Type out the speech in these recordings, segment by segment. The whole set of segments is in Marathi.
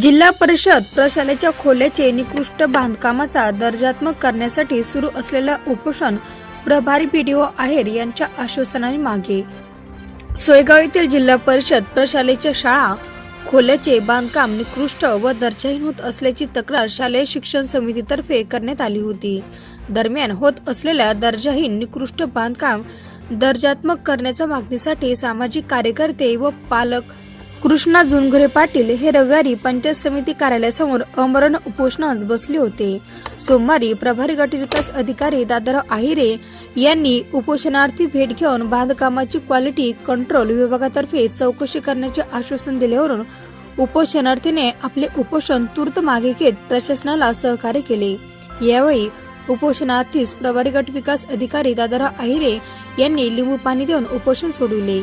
जिल्हा परिषद प्रशालेच्या खोल्याचे निकृष्ट बांधकामाचा दर्जात्मक करण्यासाठी सुरू असलेलं उपोषण प्रभारी पीडीओ आहेर यांच्या आश्वासनाने मागे. सोयगाव येथील जिल्हा परिषद प्रशालेच्या शाळा खोल्याचे बांधकाम निकृष्ट व दर्जाहीन होत असल्याची तक्रार शालेय शिक्षण समितीतर्फे करण्यात आली होती. दरम्यान होत असलेल्या दर्जाहीन निकृष्ट बांधकाम दर्जात्मक करण्याच्या मागणीसाठी सामाजिक कार्यकर्ते व पालक कृष्णा जुनघरे पाटील हे रविवारी पंचायत समिती कार्यालयासमोर अमरण उपोषणास बसले होते. सोमवारी प्रभारी गट विकास अधिकारी दादाराव आहिरे यांनी उपोषणार्थी भेट घेऊन बांधकामाची क्वालिटी कंट्रोल विभागातर्फे चौकशी करण्याचे आश्वासन दिल्यावरून उपोषणार्थीने आपले उपोषण तूर्त मागे घेत प्रशासनाला सहकार्य केले. यावेळी उपोषणार्थीस प्रभारी गट विकास अधिकारी दादाराव आहिरे यांनी लिंबू पाणी देऊन उपोषण सोडविले.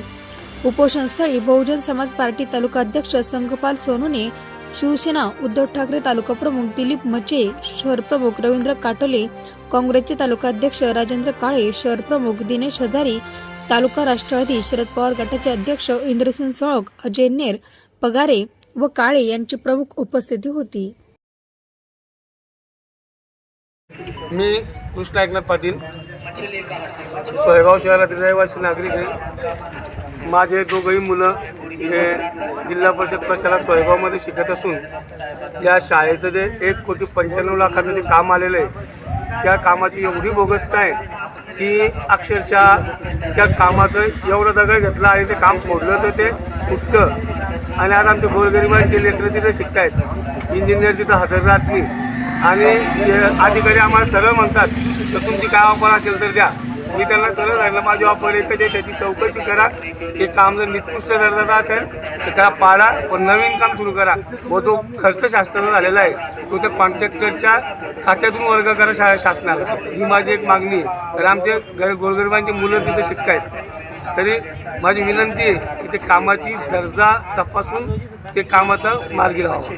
उपोषणस्थळी बहुजन समाज पार्टी तालुका अध्यक्ष संघपाल सोनूने शिवसेना उद्धव ठाकरे तालुका प्रमुख दिलीप मचे शहर प्रमुख रवींद्र काटोले काँग्रेसचे तालुका अध्यक्ष राजेंद्र काळे शहर प्रमुख दिनेश हजारी तालुका राष्ट्रवादी शरद पवार गटाचे अध्यक्ष इंद्रसिंग सोळक अजय नेर पगारे व काळे यांची प्रमुख उपस्थिती होती. मी कृष्ण एकनाथ पाटील सोयगाव शहरातील रहिवासी नागरिक आहे. माझे दोघंही मुलं हे जिल्हा परिषद प्रशाला सोयगावमध्ये शिकत असून या शाळेचं जे एक कोटी पंच्याण्णव लाखाचं जे काम आलेलं आहे त्या कामाची एवढी बोगसता आहे की अक्षरशः त्या कामाचं एवढं दगड घेतलं आणि ते काम फोडलं तर ते उठतं आणि आज आमच्या गोरगरिबांचे लेकरं तिथं शिकतायत इंजिनियर तिथं हजर राहत नाही. आणि अधिकारी आम्हाला सरळ म्हणतात तर तुमची काय ऑफर असेल तर द्या. मी त्यांना सरळ सांगितलं. माझी ऑफर एकच ते त्याची चौकशी करा. ते काम जर निकृष्ट दर्जाचं असेल तर त्याला पाडा. व नवीन काम सुरू करा. व जो खर्च शासनाला झालेला आहे तो त्या कॉन्ट्रॅक्टरच्या खात्यातून वर्ग करा शा शासनाला. ही माझी एक मागणी आहे. तर आमचे घर गोरगरिबांची मुलं तिथे शिकतायत तरी माझी विनंती आहे की ते कामाची दर्जा तपासून ते कामाचा मार्गी लावावं.